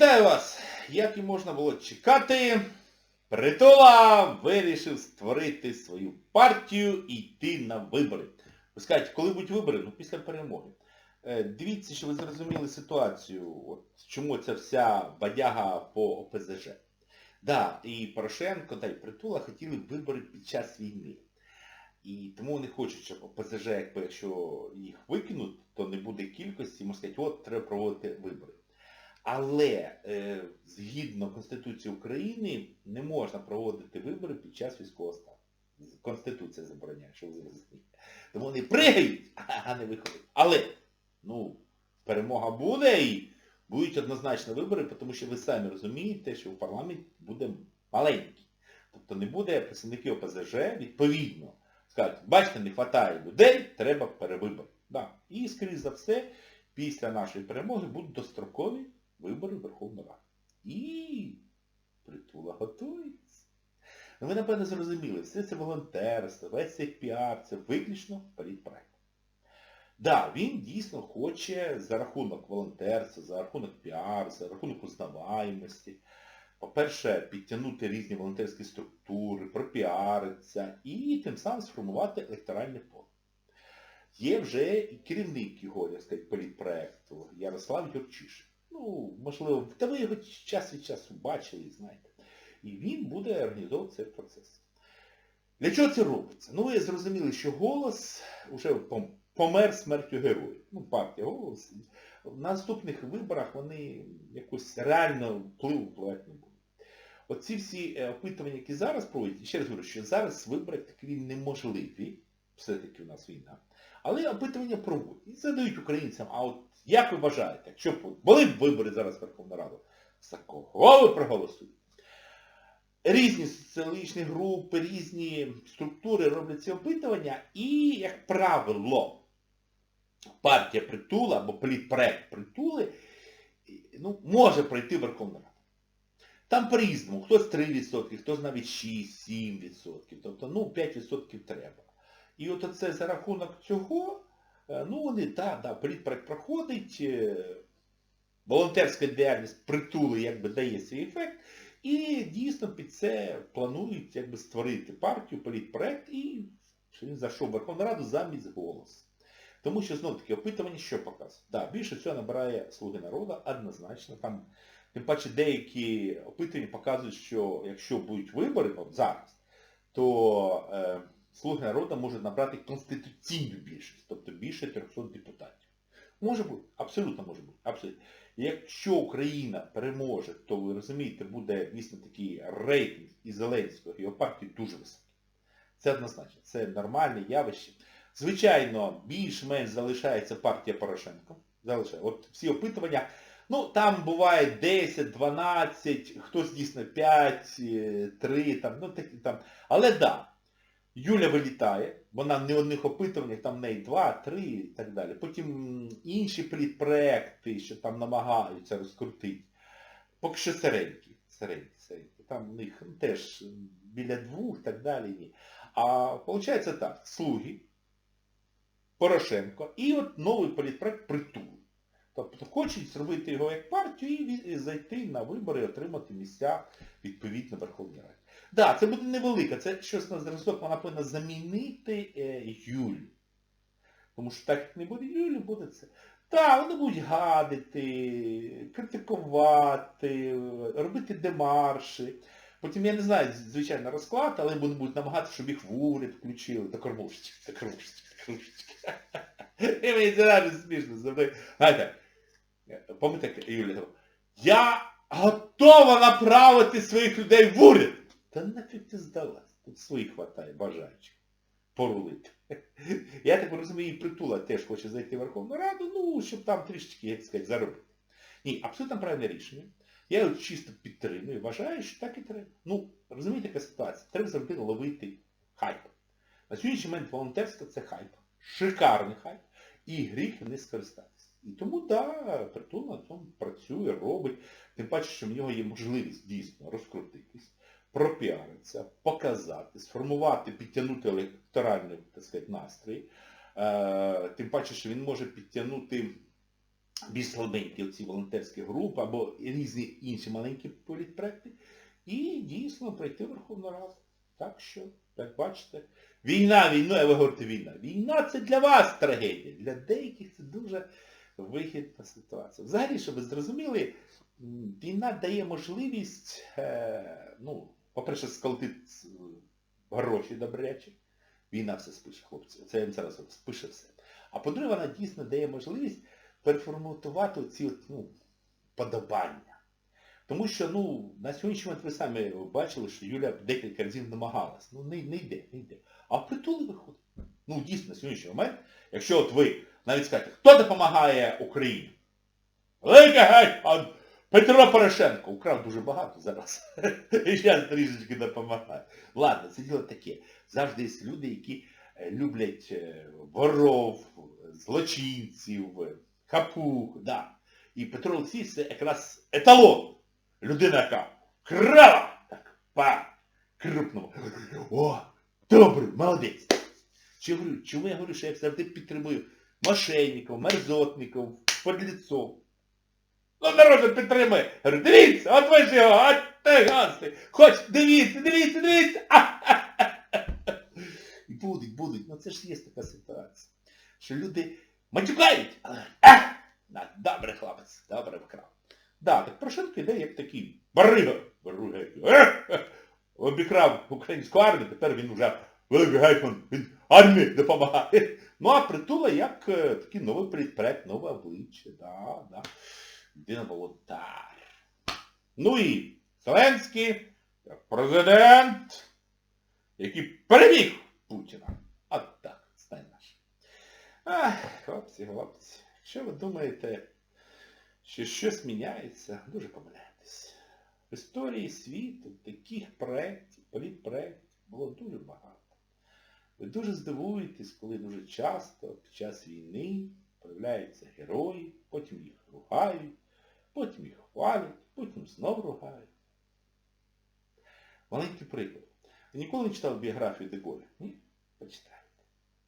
Вітаю вас! Як і можна було чекати, Притула вирішив створити свою партію і йти на вибори. Ви скажете, коли будуть вибори? Ну після перемоги. Е, Дивіться, що ви зрозуміли ситуацію, от, чому ця вся бадяга по ОПЗЖ. Да, і Порошенко, та й Притула хотіли вибори під час війни. І тому вони хочуть, щоб ОПЗЖ, якби якщо їх викинуть, то не буде кількості, можна сказати, от треба проводити вибори. Але е, згідно Конституції України не можна проводити вибори під час військового стану. Конституція забороняє, що ви зрозумієте. Тому вони пригають, а не виходять. Але, ну, перемога буде і будуть однозначно вибори, тому що ви самі розумієте, що в парламенті буде маленький. Тобто не буде представників ОПЗЖ відповідно. Скажуть, бачите, не вистачає людей, треба перевибори. Да. І, скоріш за все, після нашої перемоги будуть дострокові вибори в Верховну Раду. І притула готується. Ну ви, напевно, зрозуміли, все це волонтерство, весь цей піар, це виключно політпроект. Да, він дійсно хоче за рахунок волонтерства, за рахунок піару, за рахунок узнаваємості, по-перше, підтягнути різні волонтерські структури, пропіаритися і тим самим сформувати електоральне поле. Є вже і керівник його, як сказати, політпроекту, Ярослав Юрчишин. Ну, можливо, та ви його час від часу бачили, знаєте. І він буде організовувати цей процес. Для чого це робиться? Ну, ви зрозуміли, що голос вже помер смертю героїв. Ну, партія голос. В наступних виборах вони якось реально впливу впливати не будуть. Оці всі е, опитування, які зараз проводять, ще раз говорю, що зараз вибори такі неможливі, все-таки у нас війна. Але опитування проводять. І задають українцям, а от як ви вважаєте, якщо були б вибори зараз в Верховну Раду, за кого ви проголосуєте? Різні соціологічні групи, різні структури роблять ці опитування і, як правило, партія притула або політпроект притули ну, може пройти в Верховну Раду. Там по-різному, хтось 3%, хтось навіть 6-7%, тобто ну, 5% треба. І от оце за рахунок цього, ну вони, так, да, політпроект проходить, е, волонтерська діяльність притули якби дає свій ефект, і дійсно під це планують якби створити партію, політпроект, і він зайшов в Верховну Раду замість голосу. Тому що, знову таки, опитування що показує? Да, більше всього набирає Слуги народу однозначно. Там, тим паче деякі опитування показують, що якщо будуть вибори от зараз, то е, Слуги народу можуть набрати конституційну більшість, тобто більше 300 депутатів. Може бути, абсолютно може бути. Абсолютно. Якщо Україна переможе, то ви розумієте, буде дійсно такий рейтинг і Зеленського, його партії дуже високий. Це однозначно, це нормальне явище. Звичайно, більш-менш залишається партія Порошенко. Залишає. От всі опитування, ну там буває 10, 12, хтось дійсно 5, 3, там, ну такі там. Але да, Юля вилітає, вона не одних опитуваннях, там в неї 2, 3 і так далі. Потім інші політпроекти, що там намагаються розкрутити. Поки що середні. середні, середні. Там в них ну, теж біля двох і так далі. Ні. А виходить так, слуги, Порошенко і от новий політпроект притул. Тобто хочуть зробити його як партію і зайти на вибори і отримати місця відповідно Верховній Раді. Да, це буде невелика, це щось на зразок, вона повинна замінити е, Юлю. Тому що так як не буде Юлі, буде це. Так, вони будуть гадити, критикувати, робити демарші. Потім, я не знаю, звичайно, розклад, але вони будуть намагатися, щоб їх в уряд включили. Та кормушечки, та кормушечки, та кормушечки. І мені реально смішно завжди. Знаєте, пам'ятаєте, Юля, я готова направити своїх людей в уряд. Та нафіг ти здалась? Тут своїх хватає, бажаючих. Порулити. Я так розумію, притула теж хоче зайти в Верховну Раду, ну, щоб там трішечки, як сказати, заробити. Ні, абсолютно правильне рішення. Я його чисто підтримую, вважаю, що так і треба. Ну, розумієте, яка ситуація? Треба завжди ловити хайп. На сьогоднішній момент волонтерство це хайп. Шикарний хайп. І гріх не скористатися. І тому, так, да, притул на цьому працює, робить. Тим паче, що в нього є можливість дійсно розкрутитись, пропіаритися, показати, сформувати, підтягнути електоральний, так сказати, настрій. Е, тим паче, що він може підтягнути більш слабенькі оці волонтерські групи або різні інші маленькі політпроекти, і дійсно прийти Верховну Раду. Так що, як бачите, війна війною, а ви говорите війна. Війна це для вас трагедія. Для деяких це дуже вигідна ситуація. Взагалі, щоб ви зрозуміли, війна дає можливість, е, ну, по-перше, сколотити е, гроші добрячі. Війна все спише, хлопці. Це вам зараз спише все. А по-друге, вона дійсно дає можливість переформатувати ці ну, подобання. Тому що, ну, на сьогоднішній момент ви самі бачили, що Юля декілька разів намагалась. Ну, не, не йде, не йде. А притули виходить. Ну, дійсно, на сьогоднішній момент, якщо от ви навіть скажете, хто допомагає Україні? Велика геть, Петро Порошенко украв дуже багато зараз. І зараз трішечки допомагає. Ладно, це діло таке. Завжди є люди, які е, люблять е, воров, злочинців, хапух, да. І Петро Олексійович це якраз еталон. Людина, яка крала, так, па, крупному. О, добре, молодець. Чи говорю, чому я говорю, що я завжди підтримую мошенників, мерзотників, подлецов. Ну, народ підтримує. Говорю, дивіться, от ви ж його, от ти гасти. Хоч, дивіться, дивіться, дивіться. І будуть, будуть. Ну це ж є така ситуація. Що люди матюкають, але на, добре хлопець, добре вкрав. Да, так Порошенко йде як такий барига. Барига. Обікрав українську армію, тепер він вже великий гетьман, він армії допомагає. Ну а притула як е, такий новий предпред, нове обличчя, да, да. Людина волонтар. Ну і Зеленський, як президент, який переміг Путіна. От так, стань наш. Ах, хлопці, хлопці, якщо ви думаєте, що щось міняється, дуже помиляєтесь. В історії світу таких проєктів, політпроєктів було дуже багато. Ви дуже здивуєтесь, коли дуже часто під час війни появляються герої, потім їх ругають, потім їх хвалять, потім знов ругають. Маленький приклад. Ви ніколи не читали біографію Деголя? Ні? Почитайте.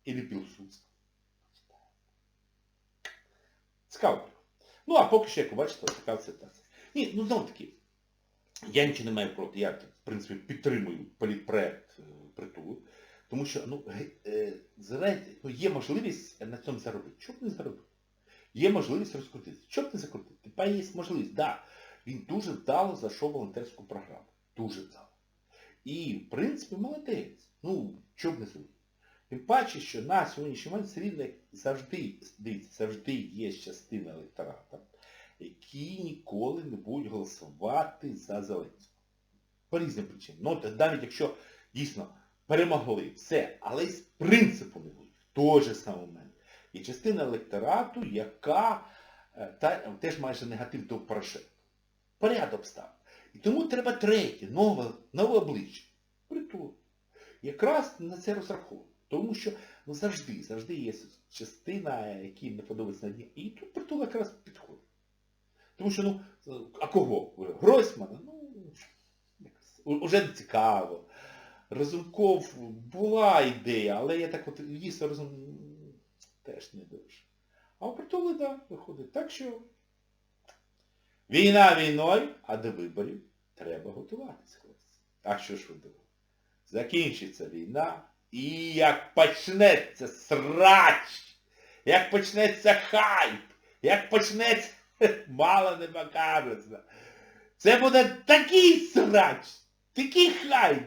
Ілі Пілсудського. Почитайте. Цікаво. Ну, а поки що, як бачите, така ситуація. Ні, ну знову таки, я нічого не маю проти. Я, в принципі, підтримую політпроект е, притулу. Тому що, ну, е, ну, є можливість на цьому заробити. Чого б не заробити? Є можливість розкрутитися. Чого б не закрутити? Тепер є можливість. Да, він дуже вдало зайшов волонтерську програму. Дуже вдало. І, в принципі, молодець. Ну, чого б не зробити? Тим паче, що на сьогоднішній момент все завжди, дивіться, завжди є частина електората, які ніколи не будуть голосувати за Зеленського. По різним причинам. Ну, навіть якщо дійсно перемогли, все, але з принципу не будуть. В той же самий. Є частина електорату, яка е, та, теж майже негатив до Порошенка. Поряд обставин. І тому треба третє, нове, нове обличчя. Притул. Якраз на це розраховую. Тому що ну, завжди, завжди є частина, якій не подобається на дні. І тут притул якраз підходить. Тому що, ну, а кого? Гройсмана? Ну, уже не цікаво. Разумков була ідея, але я так от дійсно розум м, теж не дуже. А у притули, так, виходить. Так що війна війною, а до виборів треба готуватися, хлопці. А що ж ви думаєте? Закінчиться війна, і як почнеться срач, як почнеться хайп, як почнеться, мало не покажеться. Це буде такий срач, такий хайп,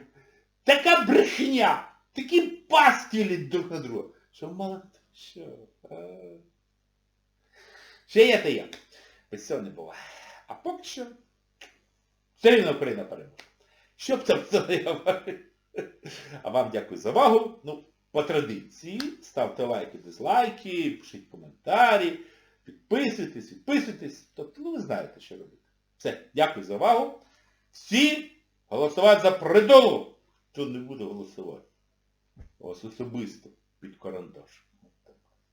така брехня, такі пастілі друг на друга, що мало що. Ще є та є. Без цього не буває. А поки що все рівно Україна переможе. Що б там це не говорив. А вам дякую за увагу. Ну, по традиції, ставте лайки, дизлайки, пишіть коментарі, підписуйтесь, підписуйтесь. Тобто, ну ви знаєте, що робити. Все, дякую за увагу. Всі голосувати за придолу. Хто не буде голосувати. Ось особисто під карандаш.